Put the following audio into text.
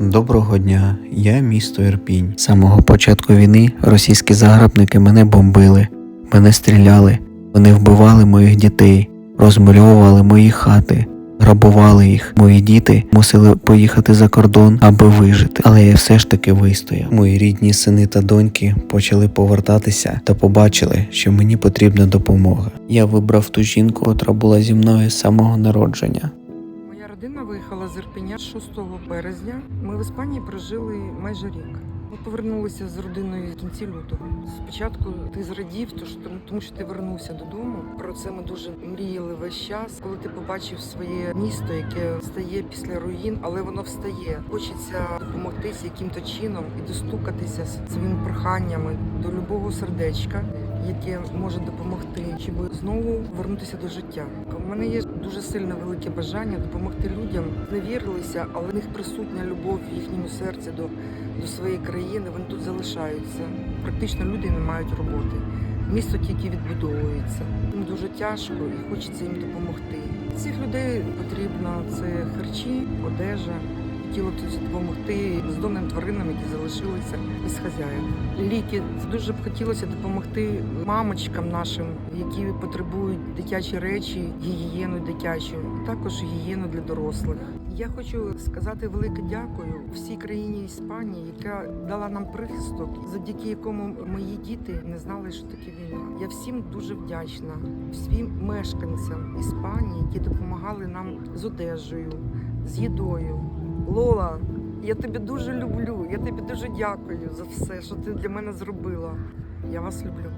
Доброго дня, я місто Ірпінь. З самого початку війни російські загарбники мене бомбили, мене стріляли, вони вбивали моїх дітей, розмальовували мої хати, грабували їх. Мої діти мусили поїхати за кордон, аби вижити. Але я все ж таки вистояв. Мої рідні сини та доньки почали повертатися та побачили, що мені потрібна допомога. Я вибрав ту жінку, котра була зі мною з самого народження. Родина виїхала з Ірпеня 6 березня. Ми в Іспанії прожили майже рік. Ми повернулися з родиною в кінці лютого. Спочатку ти зрадів, тож тому, що ти вернувся додому. Про це ми дуже мріяли весь час. Коли ти побачив своє місто, яке стає після руїн, але воно встає. Хочеться допомогтися яким-то чином і достукатися своїми проханнями до любого сердечка, яке може допомогти, щоб знову вернутися до життя. У мене є дуже сильне велике бажання допомогти людям. Не вірилися, але в них присутня любов в їхньому серці до, до своєї країни. Вони тут залишаються. Практично люди не мають роботи. Місто тільки відбудовується. Їм дуже тяжко і хочеться їм допомогти. Цих людей потрібно це харчі, одежа. Хотіло тут допомогти бездомним тваринам, які залишилися без хазяїв. Ліки дуже б хотілося допомогти мамочкам нашим, які потребують дитячі речі, гігієну дитячу, також гігієну для дорослих. Я хочу сказати велике дякую всій країні Іспанії, яка дала нам прихисток, завдяки якому мої діти не знали, що таке війна. Я всім дуже вдячна, всім мешканцям Іспанії, які допомагали нам з одежею, з їдою. Лола, я тебе дуже люблю. Я тобі дуже дякую за все, що ти для мене зробила. Я вас люблю.